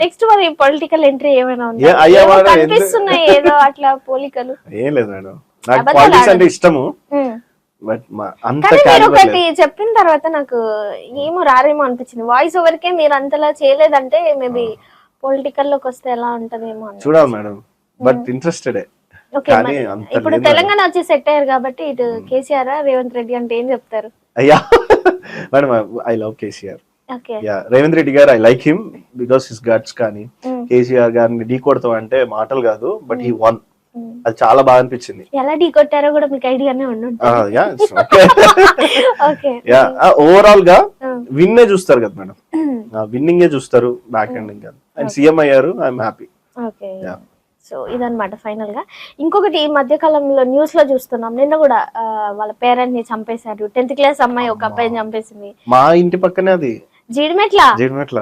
Next మరి political entry ఏమైనా ఉందా? కనిపిస్తున్నాయి ఏదో అట్లా పోలికలు. ఏం లేదు మేడం. నాకు పాలిటిక్స్. అంటే ఇష్టము. బట్ అంత ఒకటి లేదు. చెప్పిన తర్వాత నాకు ఏమో రారేమో అనిపించింది. వాయిస్ ఓవర్ కే మీరు అంతలా చేయలేదంటే మేబీ పొలిటికల్లోకి వస్తే ఎలా ఉంటదేమో చూడాలి మేడం. బట్ ఇంట్రెస్టెడ్ మరి అంత ఇప్పుడు Hmm. తెలంగాణ వచ్చి సెట్ అయ్యారు కాబట్టి ఇటు కేసీఆర్ రేవంత్ రెడ్డి అంటే ఏం చెప్తారు? అయ్యా. Madam I love KCR. Yeah Revanth Reddy గారు I like him because his guts కానీ Mm. కేసీఆర్ గారిని ఢీ కొడతాం అంటే మాటలు కాదు బట్ హీ వన్ Mm. అది చాలా బాగా అనిపించింది. ఎలా ఢీ కొట్టారో కూడా మీకు ఐడియానే యా ఓవరాల్గా Mm. విన్నే చూస్తారు కదా మేడం. విన్నింగే చూస్తారు బ్యాక్ ఎండింగ్ కాదు అండ్ సీఎం అయ్యారు ఐఎమ్ హ్యాపీ ఓకే. సో ఇదన్నమాట ఫైనల్గా. ఇంకొకటి ఈ మధ్య కాలంలో న్యూస్లో చూస్తున్నాం. నిన్న కూడా వాళ్ళ పేరెంట్ని చంపేశారు. టెన్త్ క్లాస్ అమ్మాయి ఒక అబ్బాయిని చంపేసింది. మా ఇంటి పక్కనే అది జీడిమెట్ల?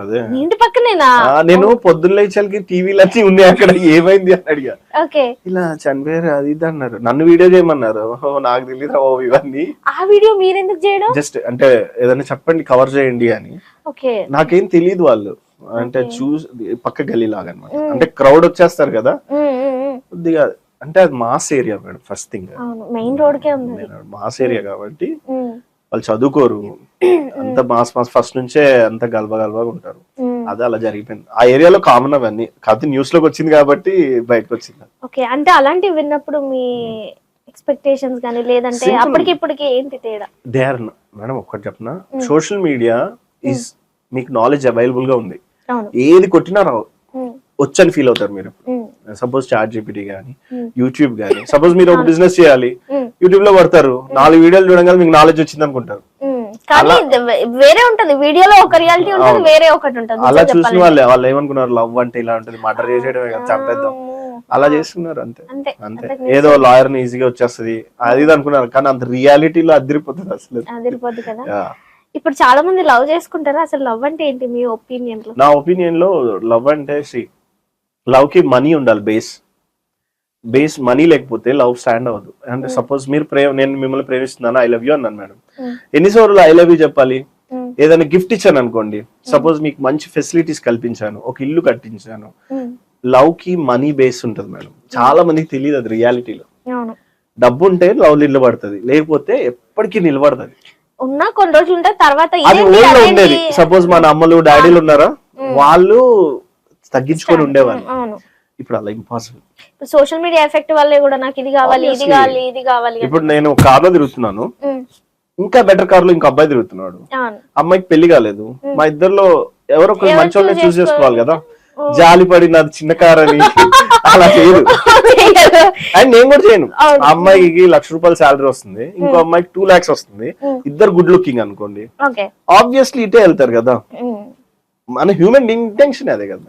అదే. మీ ఇంటి పక్కనేనా? నేను పొద్దున్న లేచలకి టీవీలు అన్ని ఉన్నాయి అక్కడ ఏమైంది అని అడిగా. ఓకే. ఇలా చనిపోయారు అది ఇది అన్నారు. నన్ను వీడియో చేయమన్నారు. ఓహో నాకు తెలియదు ఓ ఇవన్నీ. ఆ వీడియో మీరెందుకు చేయడం? జస్ట్ అంటే ఏదైనా చెప్పండి కవర్ చేయండి అని. ఓకే. నాకేం తెలియదు వాళ్ళు. అంటే చూసి పక్క గల్లీ లాగా అనమాట అంటే క్రౌడ్ వచ్చేస్తారు కదా. కొద్దిగా అంటే అది mass area madam first thing. Main road. Mass area కాబట్టి వాళ్ళు చదువుకోరు. అంత మాస్ మాస్ ఫస్ట్ నుంచే అంత గల్బ గల్బగా ఉంటారు. అదే అలా జరిగిపోయింది. ఆ ఏరియాలో కామన్ అవన్నీ. కాకపోతే న్యూస్లోకి వచ్చింది కాబట్టి బయటకు వచ్చింది. ఓకే. అంటే అలాంటివి విన్నప్పుడు మీ ఎక్స్పెక్టేషన్స్ కానీ లేదంటే. అప్పటికి ఇప్పటికి ఏంటి తేడా? దే ఆర్ మేడం ఒక్కటి చెప్పిన? సోషల్ మీడియా ఈజ్ మీకు నాలెడ్జ్ అవైలబుల్గా ఉంది. ఏది కొట్టినా రావు. వచ్చని ఫీల్ అవుతారు మీరు. సపోజ్ చాట్ జీపీటీ కానీ. యూట్యూబ్ కానీ సపోజ్ మీరు ఒక బిజినెస్ చేయాలి. యూట్యూబ్లో పడతారు. నాలుగు వీడియోలు చూడగానే మీకు నాలెడ్జ్ వచ్చింది అనుకుంటారు. కానీ వేరే ఉంటది. వీడియోలో ఒక రియాలిటీ ఉంటుంది వేరే ఒకటి ఉంటుంది. అలా చూసిన. వాళ్ళే వాళ్ళు ఏమనుకున్నారు లవ్ అంటే ఇలా ఉంటుంది మర్డర్ చేసేయడమే కదా చంపేద్దాం. అలా చేస్తున్నారు అంతే. అంతే ఏదో లాయర్ని ఈజీగా వచ్చేస్తది. అది ఇది అనుకున్నారు కానీ అంత రియాలిటీలో అదిరిపోతుంది అసలు. కదా. ఇప్పుడు చాలా మంది లవ్ చేసుకుంటారు? అసలు లవ్ అంటే ఏంటి మీ ఒపీనియన్లో? నా ఒపీనియన్లో లవ్ అంటే లవ్కి మనీ ఉండాలి బేస్ బేస్ మనీ లేకపోతే లవ్ స్టాండ్ అవ్వదు. అంటే సపోజ్ మీరు ప్రేమ నేను మిమ్మల్ని ప్రేమిస్తున్నాను ఐ లవ్ యూ అన్నాను మేడం. Hmm. ఎన్నిసార్లు ఐ లవ్ యూ చెప్పాలి? ఉమ్, ఏదైనా గిఫ్ట్ ఇచ్చాను అనుకోండి. సపోజ్ మీకు మంచి ఫెసిలిటీస్ కల్పించాను ఒక ఇల్లు కట్టించాను. లవ్కి మనీ బేస్ ఉంటుంది మేడం. చాలా మందికి తెలియదు అది రియాలిటీలో. డబ్బు ఉంటే లవ్ నిలబడుతుంది లేకపోతే ఎప్పటికీ నిలబడదు ఉన్నా కొన్ని రోజులు ఉంటాయి తర్వాత అది ఓల్డ్? ఉండేది. సపోజ్ మన అమ్మలు డాడీలు ఉన్నారా? వాళ్ళు తగ్గించుకొని ఉండేవాళ్ళు. అవును. ఇప్పుడు అలా ఇంపాసిబుల్ సోషల్ మీడియా ఎఫెక్ట్ వల్లే కూడా నాకు ఇది కావాలి ఇది. కావాలి ఇది కావాలి. ఇప్పుడు నేను కార్లో తిరుగుతున్నాను. ఇంకా బెటర్ కార్లో ఇంకో అబ్బాయి తిరుగుతున్నాడు. అమ్మాయికి పెళ్ళి కాలేదు. మా ఇద్దరిలో ఎవరో ఒకరు మంచి వాళ్ళని చూస్ చేసుకోవాలి కదా. జాలి పడి నాది చిన్న కార్ అని. అలా చేయదు అండ్ నేను కూడా చేయను. అమ్మాయికి లక్ష రూపాయల శాలరీ వస్తుంది. ఇంకో అమ్మాయికి టూ లాక్స్ వస్తుంది. ఇద్దరు గుడ్ లుకింగ్ అనుకోండి. ఆబ్వియస్లీ ఇటే వెళ్తారు కదా. మన హ్యూమన్ ఇంటెన్షన్ అదే కదా.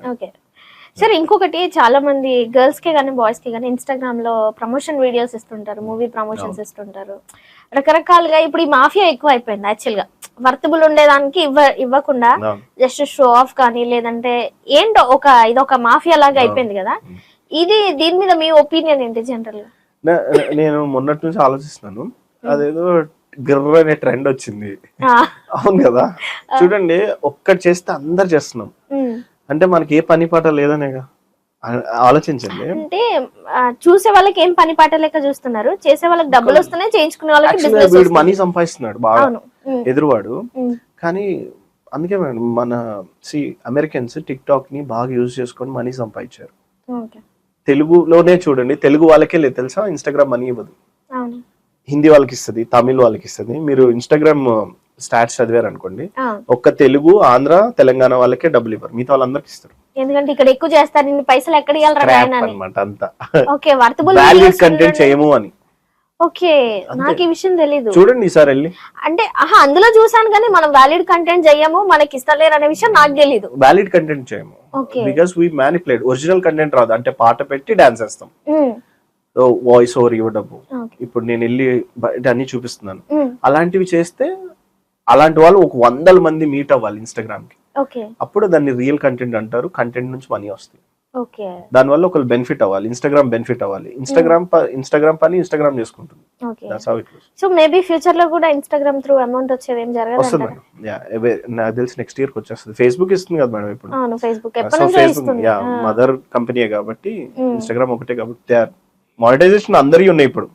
సరే ఇంకొకటి చాలా మంది గర్ల్స్కి కానీ బాయ్స్కి కానీ ఇన్స్టాగ్రామ్లో ప్రమోషన్ వీడియోస్ ఇస్తుంటారు మూవీ ప్రమోషన్స్ ఇస్తుంటారు. రకరకాలుగా ఇప్పుడు ఈ మాఫియా ఎక్కువ అయిపోయింది యాక్చువల్గా. వర్తబుల్ ఉండేదానికి ఇవ్వ ఇవ్వకుండా. జస్ట్ షో ఆఫ్ కానీ లేదంటే ఏంటో ఒక ఇది ఒక మాఫియా లాగా అయిపోయింది కదా. ఇది దీని మీద మీ ఒపీనియన్ ఏంటి జనరల్గా? నేను మొన్నటి నుంచి ఆలోచిస్తున్నాను. అదేదో గిర్ర అనే ట్రెండ్ వచ్చింది. ఆ, అవును కదా. చూడండి ఒక్కటి చేస్తే అందరు చేస్తున్నాం. అంటే మనకి ఏ పని పాట లేదనేగా ఆలోచించండి. అంటే చూసే వాళ్ళకి ఏం పని పాట లెక్క చూస్తున్నారు? చేసే వాళ్ళకి డబ్బులు వస్తున్నాయి చేయించుకునే వాళ్ళకి వీడు మనీ సంపాదిస్తున్నాడు బాగా. ఎదురువాడు. కానీ అందుకే మేడం మన సి అమెరికన్స్ టిక్ టాక్ని బాగా యూజ్ చేసుకొని మనీ సంపాదించారు. తెలుగులోనే చూడండి తెలుగు వాళ్ళకే లేదు తెలుసా? ఇన్స్టాగ్రామ్ మనీ ఇవ్వదు. హిందీ వాళ్ళకి ఇస్తుంది తమిళ్ వాళ్ళకి ఇస్తుంది. మీరు ఇన్స్టాగ్రామ్ స్టాట్స్ చదివారు అనుకోండి ఒక్క తెలుగు ఆంధ్ర తెలంగాణ వాళ్ళకే డబ్బులు ఇవ్వరు. మిగతా వాళ్ళందరికీ ఇస్తారు. ఎందుకంటే ఇక్కడ ఎక్కువ చేస్తారు ఇన్ని పైసలు ఎక్కడ అనమాట అంతా. ఓకే వర్తబుల్ వాల్యూడ్ కంటెంట్ చేయము అని. ఓకే నాకు ఈ విషయం తెలీదు. చూడండి ఈసారి వెళ్ళి. అంటే ఆహా అందులో చూసాను కానీ మనం వ్యాలిడ్ కంటెంట్ చెయ్యము మనకి ఇస్తలేరు అనే విషయం నాకు తెలీదు. వ్యాలిడ్ కంటెంట్ చేయము. Because we manipulate original content రాదు. అంటే పాట పెట్టి డాన్స్ వేస్తాం వాయిస్ ఓవర్ ఇవ్వడము. ఓకే. ఇప్పుడు నేను వెళ్ళి అన్ని చూపిస్తున్నాను. అలాంటివి చేస్తే అలాంటి వాళ్ళు ఒక వందల మంది మీట్ అవ్వాలి ఇన్స్టాగ్రామ్కి. ఓకే. అప్పుడు దాన్ని రియల్ కంటెంట్ అంటారు కంటెంట్ నుంచి మనీ వస్తాయి ఓకే. దానివల్ల ఒకళ్ళు బెనిఫిట్ అవ్వాలి ఇన్స్టాగ్రామ్ బెనిఫిట్ అవ్వాలి. ఇన్స్టాగ్రామ్ ఇన్స్టాగ్రామ్ పని ఇన్స్టాగ్రామ్ చేసుకుంటుంది. సో మేబీ ఫ్యూచర్లో కూడా ఇన్స్టాగ్రామ్ త్రూ అమౌంట్ వచ్చేది ఏం జరగదు వస్తుంది మేడం. యా నాకు తెలిసి నెక్స్ట్ ఇయర్ వచ్చేస్తుంది. ఫేస్బుక్ ఇస్తుంది కదా మేడం ఇప్పుడు. అవును ఫేస్బుక్ ఎప్పటి సో నుంచో ఫేస్బుక్ ఇస్తుంది. యా. మదర్ కంపెనీయే కాబట్టి. ఇన్స్టాగ్రామ్ ఒకటే కాబట్టి మానిటైజేషన్ అందరివి ఉన్నాయి ఇప్పుడు.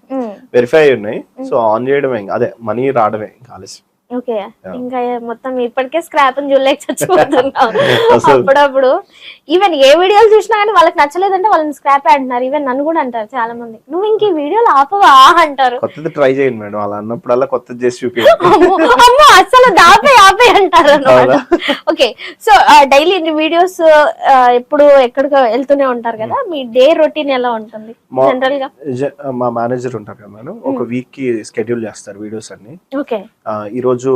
వెరిఫై ఉన్నాయి. సో ఆన్ చేయడమే అదే మనీ రావడమే ఆలస్యం. ఓకే. ఇంకా మొత్తం ఇప్పటికే స్క్రాప్ చూడలేక చచ్చిపోతున్నాం. అసలు. అప్పుడప్పుడు. ఈవెన్ ఏ వీడియోలు చూసినా కానీ వాళ్ళకి నచ్చలేదంటే వాళ్ళని స్క్రాప్ అంటున్నారు. ఈవెన్ నన్ను కూడా అంటారు చాలా మంది నువ్వు ఇంక ఈ వీడియోలు ఆపవా? అంటారు. కొత్తది ట్రై చేయండి మేడం. అలా కొత్తది చేసి అమ్మో అస్సలు దాపే అంటారు అన్నమాట ఓకే సో డైలీ వీడియోస్ ఎప్పుడు ఎక్కడికో వెళ్తూనే ఉంటారు కదా మీ డే రొటీన్ ఎలా ఉంటుంది? జనరల్గా? మా మేనేజర్ ఉంటారు కదా మేడం ఒక వీక్కి స్కెడ్యూల్ చేస్తారు వీడియోస్ అన్ని. ఓకే ఈ రోజు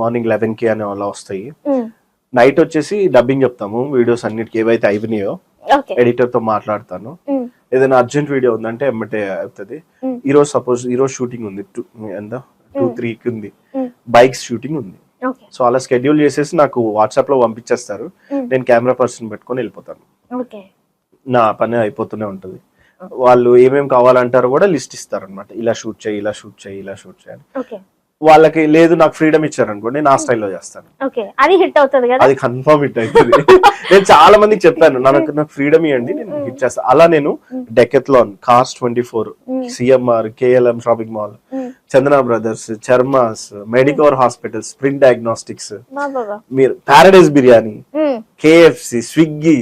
మార్నింగ్ లెవెన్కి అని అలా వస్తాయి. నైట్ వచ్చేసి డబ్బింగ్ చెప్తాము వీడియోస్ అన్నిటికి ఏవైతే అయినాయో ఓకే ఎడిటర్తో మాట్లాడతాను ఏదైనా అర్జెంట్ వీడియో ఉందంటే ఎమ్మటే అవుతుంది. ఈ రోజు సపోజ్ ఈ రోజు షూటింగ్ ఉంది టూ ఎంత? టూ త్రీ కి ఉంది. బైక్స్ షూటింగ్ ఉంది. సో అలా స్కెడ్యూల్ చేసేసి నాకు వాట్సాప్లో పంపించేస్తారు. Mm. నేను కెమెరా పర్సన్ పెట్టుకొని వెళ్ళిపోతాను. నా పని అయిపోతూనే ఉంటుంది. వాళ్ళు ఏమేమి కావాలంటారో కూడా లిస్ట్ ఇస్తారు అనమాట ఇలా షూట్ చేయి ఇలా షూట్ చేయి ఇలా షూట్ చేయాలి వాళ్ళకి లేదు నాకు ఫ్రీడమ్ ఇచ్చారనుకోండి నా స్టైల్లో చేస్తాను. ఓకే అది హిట్ అవుతుంది కదా? అది కన్ఫర్మ్ హిట్ అవుతుంది. నేను చాలా మందికి చెప్పాను నాకు నాకు ఫ్రీడమ్ ఇవ్వండి నేను హిట్ చేస్తాను అలా నేను Decathlon cars twenty four CMR KLM shopping mall. Chandana brothers Chermas Medicover hospitals Sprint diagnostics మీరు పారడైజ్ బిర్యానీ కేఎఫ్సి స్విగ్గీ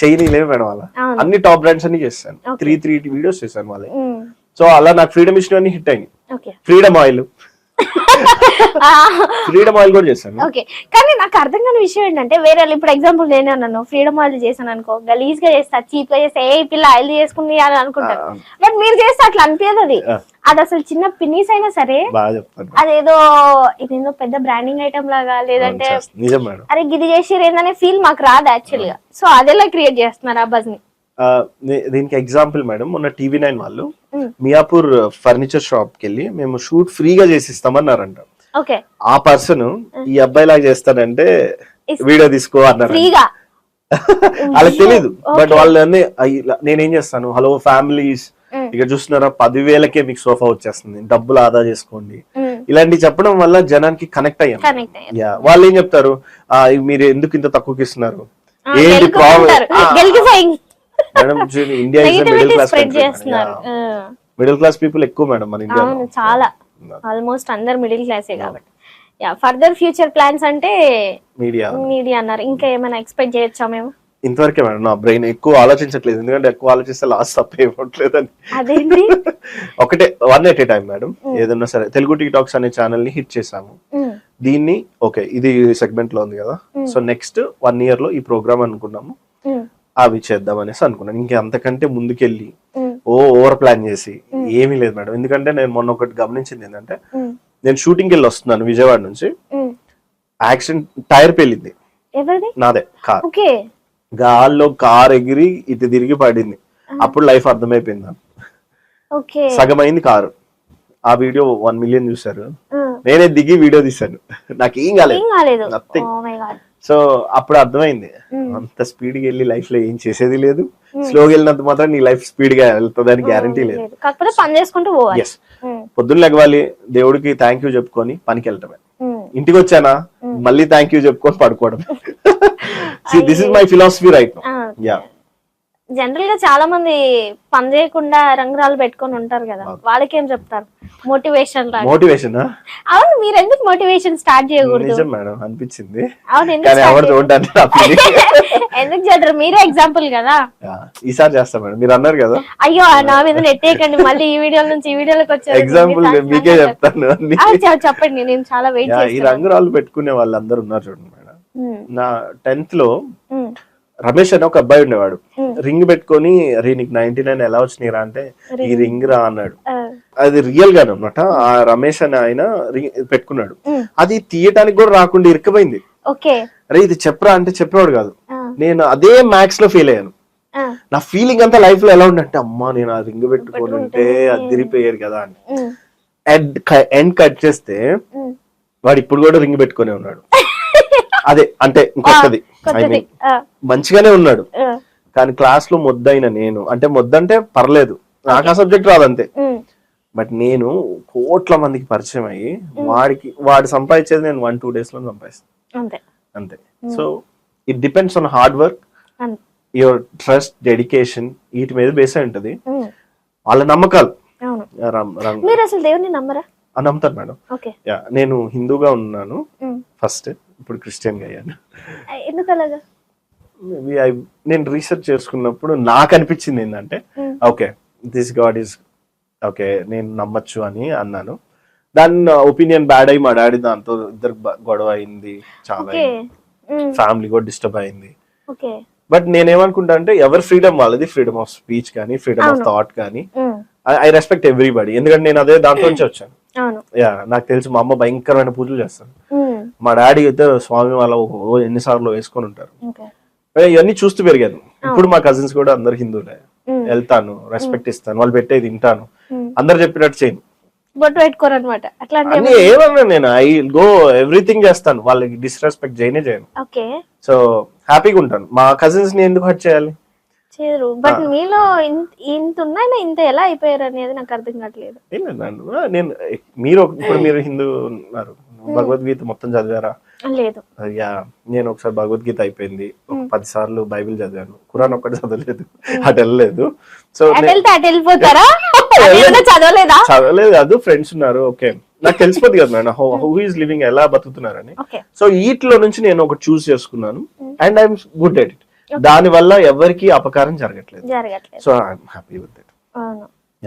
చైనీ లేవు మేడం అలా. అన్ని టాప్ బ్రాండ్స్ అన్ని చేస్తాను. త్రీ త్రీ వీడియోస్ చేశాను వాళ్ళకి సో అలా నాకు freedom ఇచ్చినవన్నీ hit okay freedom oil freedom oil కూడా చేశాను ఓకే. కానీ నాకు అర్థం కాని విషయం ఏంటంటే వేరే వాళ్ళు ఇప్పుడు ఎగ్జాంపుల్ నేనే అన్నాను. ఫ్రీడమ్ ఆయిల్ చేశాను అనుకో గలీజ్గా చేస్తా చీప్గా చేస్తే ఏ పిల్ల ఆయిల్ చేసుకుంది అని అనుకుంటారు. బట్ మీరు చేస్తే అట్లా అనిపించదు అది. అది అసలు చిన్న పిన్నీస్ అయినా సరే అదేదో ఇదేదో పెద్ద బ్రాండింగ్ ఐటమ్ లాగా లేదంటే చేస్తాను. అరే గిది చేసి ఏందనే ఫీల్ మాకు రాదు యాక్చువల్గా. సో అదెలా క్రియేట్ చేస్తున్నారు ఆ బజ్ని. దీనికి ఎగ్జాంపుల్ మేడం మొన్న టీవీ నైన్ వాళ్ళు. మియాపూర్ ఫర్నిచర్ షాప్కి వెళ్ళి మేము షూట్ ఫ్రీగా చేసిస్తామన్నారంట. ఓకే. ఆ పర్సన్ ఈ అబ్బాయి లాగా చేస్తానంటే ఇస్- వీడియో తీసుకో అన్నారు వాళ్ళకి తెలియదు బట్ Okay. వాళ్ళు అన్ని అయ్యి ఇలా- నేనేం చేస్తాను? Hello families. ఇక చూస్తున్నారా? పదివేలకే మీకు సోఫా వచ్చేస్తుంది. డబ్బులు ఆదా చేసుకోండి. ఇలాంటి చెప్పడం వల్ల జనానికి కనెక్ట్ అయ్యాం. వాళ్ళు ఏం చెప్తారు మీరు ఎందుకు ఇంత తక్కువకి ఇస్తున్నారు? ఏంటి. Problem madam India middle class చేస్తున్నారు. మిడిల్ క్లాస్ పీపుల్ ఎక్కువ మేడం మన ఇండియా చాలా. ఆల్మోస్ట్ అందరు మిడిల్ క్లాసే కాబట్టి. యా ఫర్దర్ ఫ్యూచర్ ప్లాన్స్ అంటే మీడియా మీడియా అన్నారు. ఇంకా ఏమైనా ఎక్స్పెక్ట్ చేయొచ్చా మేము? ఇంతవరకే మేడం నా బ్రెయిన్ ఎక్కువ ఆలోచించట్లేదు. ఎందుకంటే ఎక్కువ ఆలోచిస్తే లాస్ట్ తప్ప ఏమట్లేదని అదేంటి? ఒకటే one at a time madam. ఏదన్నా సరే తెలుగు టీ టాక్స్ అనే ఛానల్ని హిట్ చేసాము ఉమ్, దీన్ని ఓకే ఇది సెగ్మెంట్లో ఉంది కదా. సో నెక్స్ట్ వన్ ఇయర్లో ఈ ప్రోగ్రామ్ అనుకున్నాము. ఉమ్, అవి చేద్దాం అనేసి అనుకున్నాను. ఇంకా అంతకంటే ముందుకెళ్ళి ఓ ఓవర్ ప్లాన్ చేసి ఏమీ లేదు మేడం. ఎందుకంటే నేను మొన్న ఒకటి గమనించింది ఏంటంటే నేను షూటింగ్కి వెళ్ళి వస్తున్నాను విజయవాడ నుంచి. యాక్సిడెంట్ టైర్ పేలింది. నాదే కార్. గాల్లో కార్ ఎగిరి ఇటు తిరిగి పడింది. అప్పుడు లైఫ్ అర్థమైపోయింది నాకు. ఓకే. సగం అయింది కారు. ఆ వీడియో వన్ మిలియన్ చూసారు నేనే దిగి వీడియో తీశాను. నాకు ఏం కాలేదు. ఏం సో అప్పుడు అర్థమైంది. అంత స్పీడ్గా వెళ్ళి లైఫ్లో ఏం చేసేది లేదు. స్లోగా వెళ్ళినంత మాత్రం నీ లైఫ్ స్పీడ్గా వెళ్తుందని గ్యారంటీ లేదు. లేదు. కాకపోతే పని చేసుకుంటూ పోవాలి. ఎస్ ఉమ్, పొద్దున్న లెగవాలి దేవుడికి థ్యాంక్ యూ చెప్పుకొని పనికి వెళ్ళటమే. ఇంటికి వచ్చానా? మళ్ళీ థ్యాంక్ యూ చెప్పుకొని పడుకోవడం this is my philosophy right yeah జనరల్గా చాలా మంది పని చేయకుండా రంగురాలు పెట్టుకొని ఉంటారు కదా వాళ్ళకి ఏం చెప్తారు మోటివేషన్ మోటివేషన్ అవును మీరు ఎందుకు మోటివేషన్ స్టార్ట్ చేయకూడదు మేడం అనిపించింది. అవును ఎందుకు చేద్దరు మీరే ఎగ్జాంపుల్ కదా. ఈసారి చేస్తా మేడం. మీరు అన్నారు కదా. అయ్యో నా మీద నెట్టేయకండి మళ్ళీ ఈ వీడియో నుంచి ఈ వీడియోలోకి వచ్చారు ఎగ్జాంపుల్ మీకే చెప్తాను చెప్పండి. నేను చాలా వెయిట్ ఈ రంగురాళ్ళు పెట్టుకునే వాళ్ళందరూ ఉన్నారు చూడండి మేడం. నా టెన్త్లో రమేష్ అని ఒక అబ్బాయి ఉండేవాడు. రింగ్ పెట్టుకొని రే నీకు నైన్టీ నైన్ ఎలా వచ్చినాయిరా అంటే ఈ రింగ్ రా అన్నాడు. అది రియల్ గానే అనమాట ఆ రమేష్ అని ఆయన రింగ్ పెట్టుకున్నాడు. అది తీయటానికి కూడా రాకుండా ఇరుక్కుపోయింది. అరే ఇది చెప్పరా? అంటే చెప్పేవాడు కాదు. నేను అదే మ్యాథ్స్లో ఫెయిల్ అయ్యాను. నా ఫీలింగ్ అంతా లైఫ్లో ఎలా ఉందంటే అమ్మా నేను ఆ రింగ్ పెట్టుకొని ఉంటే అది తిరిగిపోయారు కదా అని. ఎండ్ కట్ చేస్తే. వాడు ఇప్పుడు కూడా రింగ్ పెట్టుకొని ఉన్నాడు. అదే అంటే ఇంకొకది మంచిగానే ఉన్నాడు. కానీ క్లాస్లో మొద్దైన నేను. అంటే మొద్దంటే పర్లేదు. నాకు ఆ సబ్జెక్ట్ రాదంతే. బట్ నేను కోట్ల మందికి పరిచయం అయ్యి వాడికి వాడు సంపాదించేది నేను వన్ టూ డేస్లో సంపాదిస్తాను అంతే. So it depends on hard work your trust dedication వీటి మీద బేస్ అయి ఉంటది. వాళ్ళ నమ్మకాలు. మీరు అసలు దేవుని నమ్మరా? అని నమ్ముతారు మేడం. ఓకే. యా నేను హిందూగా ఉన్నాను. ఫస్ట్ ఇప్పుడు క్రిస్టియన్గా అయ్యాను ఎందుకు అలాగా? Maybe I- నేను రీసెర్చ్ చేసుకున్నప్పుడు నాకు అనిపించింది ఏంటంటే okay this god is okay నేను నమ్మచ్చు అని అన్నాను. దాని ఒపీనియన్ బ్యాడ్ అయ్యి మా డాడీ దాంతో ఇద్దరు గొడవ అయింది చాలా ఫ్యామిలీ కూడా డిస్టర్బ్ అయింది. బట్ నేనేమనుకుంటా అంటే ఎవరి ఫ్రీడమ్ వాళ్ళది ఫ్రీడమ్ ఆఫ్ స్పీచ్ కానీ ఫ్రీడమ్ ఆఫ్. థాట్ కానీ ఐ రెస్పెక్ట్ ఎవ్రీబడి ఎందుకంటే నేను అదే దాంట్లో నుంచి వచ్చాను. యా నాకు తెలిసి మా అమ్మ భయంకరమైన పూజలు చేస్తాను ఉమ్, మా డాడీ అయితే స్వామి వాళ్ళ ఎన్నిసార్లు వేసుకొని ఉంటారు. ఇవన్నీ చూస్తూ పెరిగాను. ఇప్పుడు మా కజిన్స్ కూడా అందరు హిందువులే. వెళ్తాను రెస్పెక్ట్ ఇస్తాను వాళ్ళు పెట్టేది తింటాను. అందరు చెప్పినట్టు చేయను. బొట్టు పెట్టుకోరు అనమాట అట్లాంటి అన్ని ఏమన్నా నేను ఐ గో ఎవ్రీథింగ్ చేస్తాను. వాళ్ళకి డిస్రెస్పెక్ట్ చేయనే చేయను సో హ్యాపీగా ఉంటాను. మా కజిన్స్ని ఎందుకు హర్ట్ చేయాలి? చేయరు బట్ మీలో ఇంత- ఉన్నాయినా ఇంత ఎలా అయిపోయారు అనేది నాకు అర్థం కావట్లేదు నేను మీరు ఇప్పుడు మీరు హిందూ ఉన్నారు. భగవద్గీత మొత్తం చదివారా? లేదు. యా. నేను ఒకసారి భగవద్గీత అయిపోయింది. ఒక పది సార్లు బైబిల్ చదివాను. ఖురాన్ ఒక్కటి చదవలేదు. అటు వెళ్ళలేదు. సో అది చదవలేదా? చదవలేదు కాదు ఫ్రెండ్స్ ఉన్నారు. ఓకే. నాకు తెలిసిపోద్ది కదా మేడం హూ ఈస్ లివింగ్ ఎలా బతుకుతున్నారని. సో వీటిలో నుంచి నేను ఒకటి చూస్ చేసుకున్నాను. And I'm good at it. దాని వల్ల ఎవరికి అపకారం జరగట్లేదు. So I'm happy with it